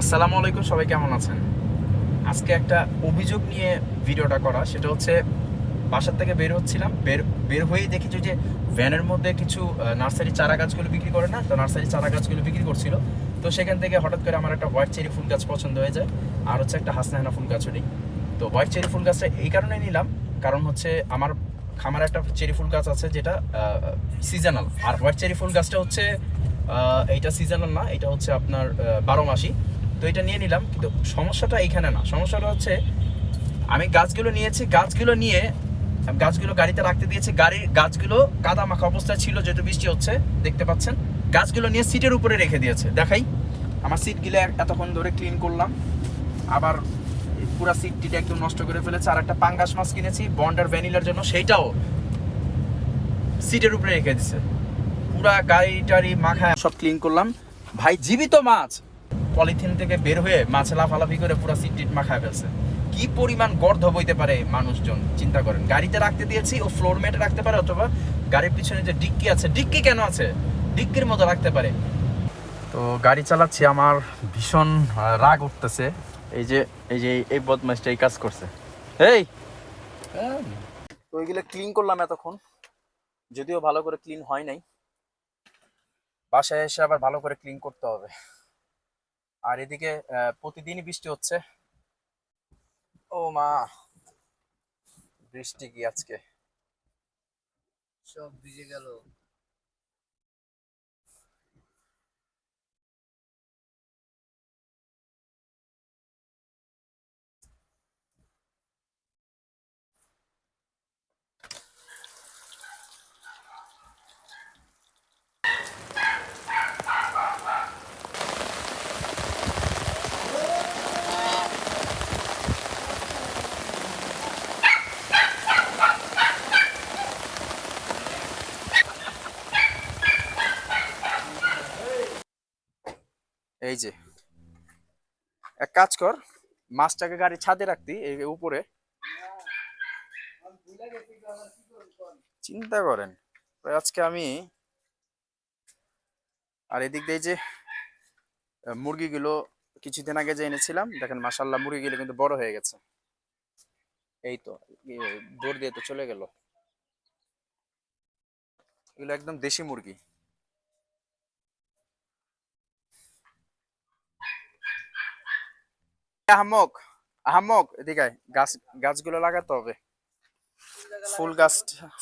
আসসালামু আলাইকুম, সবাই কেমন আছেন? আজকে একটা অভিযোগ নিয়ে ভিডিওটা করা, সেটা হচ্ছে বাসার থেকে বের হচ্ছিলাম, বের বের হয়েই দেখেছি যে ভ্যানের মধ্যে কিছু নার্সারি চারা গাছগুলো বিক্রি করে না, তো নার্সারি চারা গাছগুলো বিক্রি করছিল। তো সেখান থেকে হঠাৎ করে আমার একটা হোয়াইট চেরি ফুল গাছ পছন্দ হয়ে যায়, আর হচ্ছে একটা হাসনাহানা ফুল গাছও নেই। তো হোয়াইট চেরি ফুল গাছটা এই কারণে নিলাম, কারণ হচ্ছে আমার খামারে একটা চেরি ফুল গাছ আছে যেটা সিজনাল আর হোয়াইট চেরি ফুল গাছটা হচ্ছে এইটা সিজনাল না, এটা হচ্ছে আপনার বারো মাসি। তো এটা নিয়ে নিলাম, কিন্তু সমস্যাটা এইখানে না। সমস্যাটা হচ্ছে, আমি গাছগুলো নিয়েছি, গাছগুলো নিয়ে গাছগুলো গাড়িতে রাখতে দিয়েছি, গাড়ির গাছগুলো কাদা মাখা অবস্থায় ছিল, যেহেতু বৃষ্টি হচ্ছে, দেখতে পাচ্ছেন। গাছগুলো নিয়ে সিটের উপরে রেখে দিয়েছে, দেখাই। আমার সিটগুলো এতক্ষণ ধরে ক্লিন করলাম। আবার পুরা সিটটিটা একদম নষ্ট করে ফেলেছে। আর একটা পাঙ্গাস মাছ কিনেছি, বন্ডার ভ্যানিলার জন্য, সেইটাও সিটের উপরে রেখে দিছে পুরা গাড়ি টাড়ি মাখায় সব ক্লিন করলাম। ভাই, জীবিত মাছ! পলিথিন থেকে বের হয়ে মাছ লাফালাফি করে পুরো সিট টিট মাখায় ফেলছে। কি পরিমাণ গর্ধ বইতে পারে মানুষজন? চিন্তা করেন। গাড়িতে রাখতে দিয়েছি, ও ফ্লোর ম্যাটে রাখতে পারে অথবা গাড়ির পিছনে যে ডিক্কি আছে, ডিক্কি কেন আছে? ডিক্কির মতো রাখতে পারে। তো গাড়ি চালাচ্ছি, আমার ভীষণ রাগ উঠতেছে। এই যে এই যে, এই বদমাইশটা এই কাজ করছে। এই! তো ওইগুলো ক্লিন করলাম এতক্ষণ। যদিও ভালো করে ক্লিন হয় নাই। বাসায় এসে আবার ভালো করে ক্লিন করতে হবে। আর এদিকে প্রতিদিনই বৃষ্টি হচ্ছে। ও মা বৃষ্টি কি আজকে? সব ভিজে গেল। এই যে, এক কাজ কর, মাছটাকে গাড়ি ছাদে রাখতি, এই উপরে। চিন্তা করেন আজকে আমি আর এদিক দিয়ে যে মুরগিগুলো কিছুদিন আগে যে এনেছিলাম, দেখেন মাসাল্লাহ মুরগিগুলো কিন্তু বড় হয়ে গেছে। এই তো দৌড় দিয়ে তো চলে গেল। এগুলো একদম দেশি মুরগি। আহমক আহমক, এদিকে গাছ, গাছগুলো লাগাতে হবে। ফুল গাছ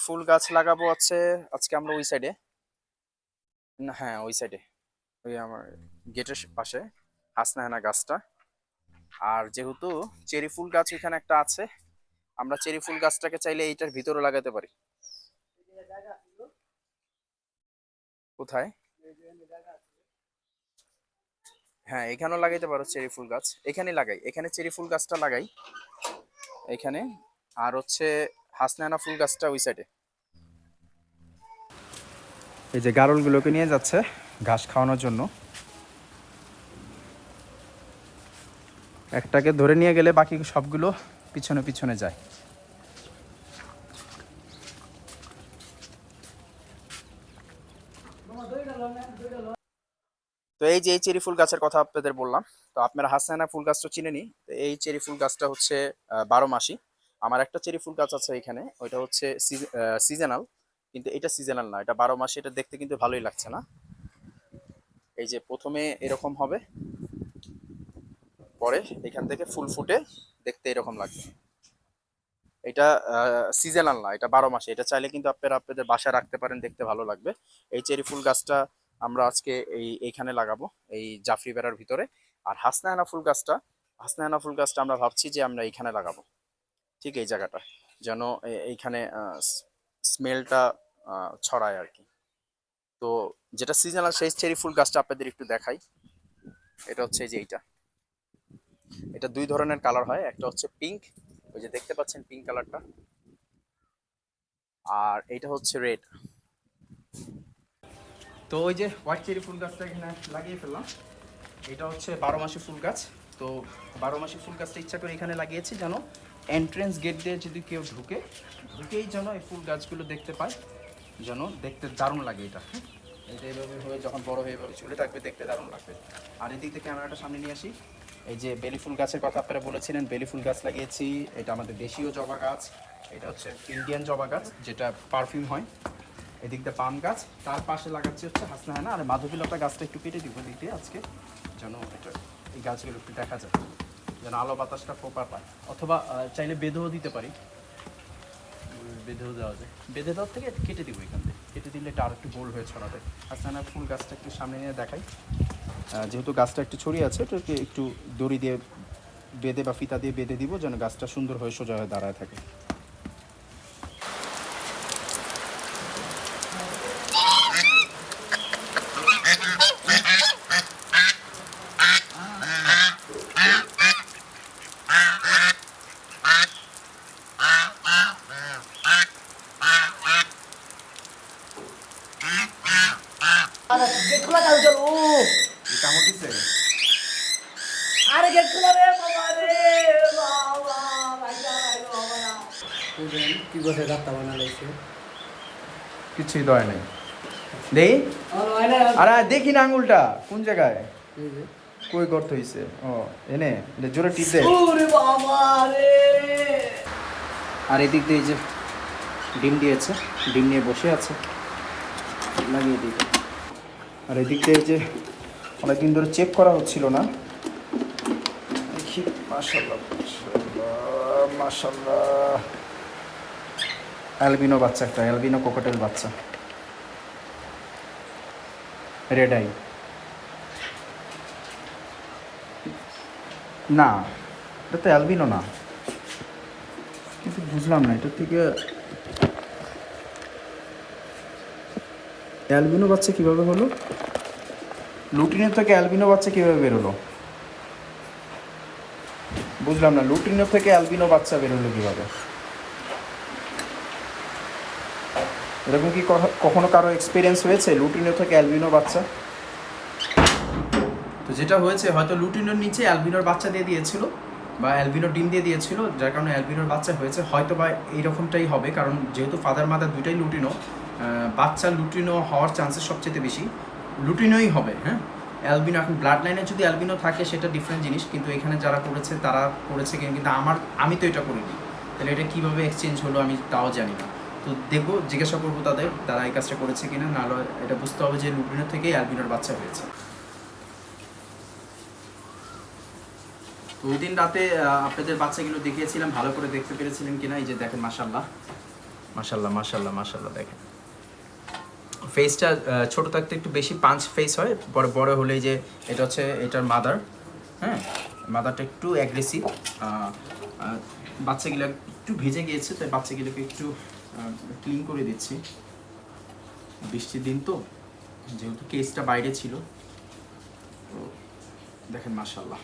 ফুল গাছ লাগাবো হচ্ছে, আজকে আমরা ওই সাইডে হ্যাঁ ওই সাইডে ওই আমার গেটের পাশে, হাসনাহানা গাছটা। আর যেহেতু চেরি ফুল গাছ এখানে একটা আছে, আমরা চেরি ফুল গাছটাকে চাইলে এইটার ভিতরে লাগাতে পারি। কোথায়? হ্যাঁ এখানেও লাগাইতে পারো চেরি ফুল গাছ। এখানে লাগাই। এখানে চেরি ফুল গাছটা লাগাই। এখানে। আর হচ্ছে হাসনানা ফুল গাছটা ওই সাইডে এই যে গারলগুলোকে নিয়ে যাচ্ছে ঘাস খাওয়ানোর জন্য। একটাকে ধরে নিয়ে গেলে বাকি সবগুলো পিছনে পিছনে যায়। তো এই যে এই চেরি ফুল গাছের কথা আপনাদের বললাম, তো আপনারা হাসানা ফুল গাছটা চিনেনি তো এই চেরি ফুল গাছটা হচ্ছে বারো মাসি। আমার একটা চেরি ফুল গাছ আছে এখানে, ওইটা হচ্ছে সিজনাল কিন্তু এটা সিজনাল না, এটা বারো মাসে, এটা দেখতে কিন্তু ভালোই লাগছে না। এই যে প্রথমে এরকম হবে, পরে এখান থেকে ফুল ফুটে দেখতে এরকম লাগবে। এটা সিজনাল না, এটা বারো মাসে, এটা চাইলে কিন্তু আপনারা আপনাদের বাসায় রাখতে পারেন, দেখতে ভালো লাগবে। এই চেরি ফুল গাছটা আমরা আজকে এই, এইখানে লাগাবো, এই জাফরি বেড়ার ভিতরে। আর হাসনাহানা ফুল গাছটা হাসনাহানা ফুল গাছটা আমরা ভাবছি যে আমরা এইখানে লাগাবো। ঠিক এই জায়গাটা, যেন এইখানে স্মেলটা ছড়ায় আর কি। তো যেটা সিজনাল সেই চেরি ফুল গাছটা আপনাদের একটু দেখাই। এটা হচ্ছে যে এইটা। এটা দুই ধরনের কালার হয়, একটা হচ্ছে পিঙ্ক ওই যে দেখতে পাচ্ছেন পিঙ্ক কালারটা আর এইটা হচ্ছে রেড তো ওই যে হোয়াইট চেরি ফুল গাছটা এখানে লাগিয়ে ফেললাম। এটা হচ্ছে বারো মাসি ফুল গাছ। তো বারো মাসি ফুল গাছটা ইচ্ছা করে এখানে লাগিয়েছি যেন এন্ট্রেন্স গেট দিয়ে যদি কেউ ঢুকে, ঢুকেই যেন এই ফুল গাছগুলো দেখতে পায়, যেন দেখতে দারুণ লাগে এটা? এটা এইভাবে হয়ে যখন বড় হয়ে যাবে চলে থাকবে, দেখতে দারুণ লাগবে। আর এদিক থেকে ক্যামেরাটা সামনে নিয়ে আসি। এই যে বেলি ফুল গাছের কথা আপনারা বলেছিলেন, বেলি ফুল গাছ লাগিয়েছি। এটা আমাদের দেশীয় জবা গাছ। এটা হচ্ছে ইন্ডিয়ান জবা গাছ, যেটা পারফিউম হয়। এদিক দিয়ে পাম গাছ তার পাশে লাগাচ্ছি হচ্ছে হাসনা হানা আর মাধবীলতা গাছটা একটু কেটে দিব দিক দিয়ে আজকে যেন এটা এই গাছগুলো একটু দেখা যায় যেন আলো বাতাসটা প্রপার পায়। অথবা চাইলে বেঁধেও দিতে পারি। বেঁধেও দেওয়া যায়। বেঁধে দেওয়ার থেকে কেটে দিব এখান থেকে কেটে দিলে এটা আর একটু গোল হয়ে ছড়াবে। হাসনা ফুল গাছটা একটু সামনে নিয়ে দেখাই। যেহেতু গাছটা একটু ছড়িয়ে আছে এটাকে একটু দড়ি দিয়ে বেঁধে বা ফিতা দিয়ে বেঁধে দিব যেন গাছটা সুন্দর হয়ে সোজা হয়ে দাঁড়ায় থাকে আরে গেট খোলা কাজ চল ও কামড় দিচ্ছে আরে গেট খোলা রে বাবা রে বাবা ভাইয়া ভাই বাবা না কি বসে রাস্তা বানালাইছে? কিছুই দয় নাই। দেই? আর দেখি না আঙুলটা কোন জায়গায়? কই গর্ত হইছে? ও এনে এটা জোরে টিপ দে। ওরে বাবা রে! আর এদিক দিয়ে এই যে ডিম দিয়েছে ডিম নিয়ে বসে আছে। লাগিয়ে দিই। আর এদিক দিয়ে এই যে অনেকদিন ধরে চেক করা হচ্ছিল না। দেখি মাশাল্লাহ মাশাল্লাহ অ্যালবিনো বাচ্চা একটা, অ্যালবিনো কোকোটেল বাচ্চা। রেড আই না, এটা তো অ্যালবিনো না। কিন্তু বুঝলাম না, এটার থেকে অ্যালবিনো বাচ্চা কীভাবে হলো? লুটিনের থেকে অ্যালবিনো বাচ্চা কীভাবে বেরোলো? বুঝলাম না, লুটিনের থেকে অ্যালবিনো বাচ্চা বেরোলো কীভাবে? এরকম কি কখ- কখনো কারও এক্সপিরিয়েন্স হয়েছে? লুটিনো থেকে অ্যালবিনো বাচ্চা? তো যেটা হয়েছে, হয়তো লুটিনোর নিচে অ্যালবিনোর বাচ্চা দিয়ে দিয়েছিল বা অ্যালবিনো ডিম দিয়ে দিয়েছিল, যার কারণে অ্যালবিনোর বাচ্চা হয়েছে। হয়তো বা এইরকমটাই হবে, কারণ যেহেতু ফাদার মাদার দুটাই লুটিনো বাচ্চা লুটিনো হওয়ার চান্সেস সবচেয়ে বেশি। লুটিনোই হবে হ্যাঁ? অ্যালবিনো, এখন ব্লাড লাইনে যদি অ্যালবিনো থাকে, সেটা ডিফারেন্ট জিনিস, কিন্তু এখানে যারা করেছে, তারা করেছে কিন্তু আমার, আমি তো এটা করিনি। তাহলে এটা কীভাবে এক্সচেঞ্জ হলো, আমি তাও জানি না। তো দেখব, জিজ্ঞাসা করব তাদের, তারা এই কাজটা করেছে কিনা নাহলে এটা বুঝতে হবে যে লুটিনো থেকেই অ্যালবিনোর বাচ্চা হয়েছে। তো ওই দিন রাতে আপনাদের বাচ্চাগুলো দেখিয়েছিলাম, ভালো করে দেখতে পেরেছিলেন কিনা, এই যে দেখেন মাসাল্লাহ মাসাল্লাহ মাসাল্লাহ মাসাল্লাহ দেখেন। ফেসটা ছোট থাকতে একটু বেশি পাঁচ ফেস হয়, পরে বড় হলে যে এটা হচ্ছে, এটার মাদার হ্যাঁ? মাদারটা একটু অ্যাগ্রেসিভ বাচ্চাগুলো একটু ভেজে গিয়েছে, তাই বাচ্চাগুলোকে একটু ক্লিন করে দিচ্ছি। বৃষ্টির দিন তো, যেহেতু কেসটা বাইরে ছিল। তো দেখেন মাসাল্লাহ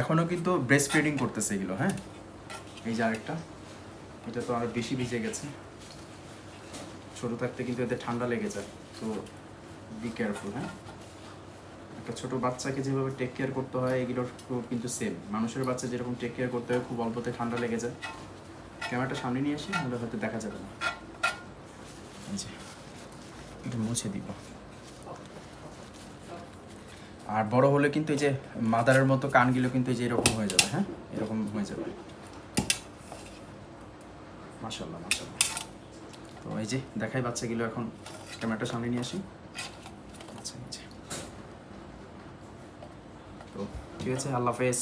এখনও কিন্তু ব্রেস্ট ফিডিং করতেছে এগুলো হ্যাঁ? এই যে আরেকটা, এটা তো আরও বেশি ভিজে গেছে। ছোট থাকতে কিন্তু এতে ঠান্ডা লেগে যায়, তো বি কেয়ারফুল হ্যাঁ? একটা ছোট বাচ্চাকে যেভাবে টেক কেয়ার করতে হয়, এগুলোর কিন্তু সেম মানুষের বাচ্চা যেরকম টেক কেয়ার করতে হয়, খুব অল্পতে ঠান্ডা লেগে যায়। ক্যামেরাটা সামনে নিয়ে আসি, নাহলে হয়তো দেখা যাবে না। একটু মুছে দিব। আর বড় হলে কিন্তু এই যে মাদারের মতো কানগুলো কিন্তু এই যে এরকম হয়ে যাবে হ্যাঁ? এরকম হয়ে যাবে। মাশাল্লাহ মাশাল্লাহ তো এই যে, দেখাই বাচ্চাগুলো এখন। ক্যামেরাটা সামনে নিয়ে আসি আচ্ছা এই যে। তো ঠিক আছে? আল্লাহ হাফেজ।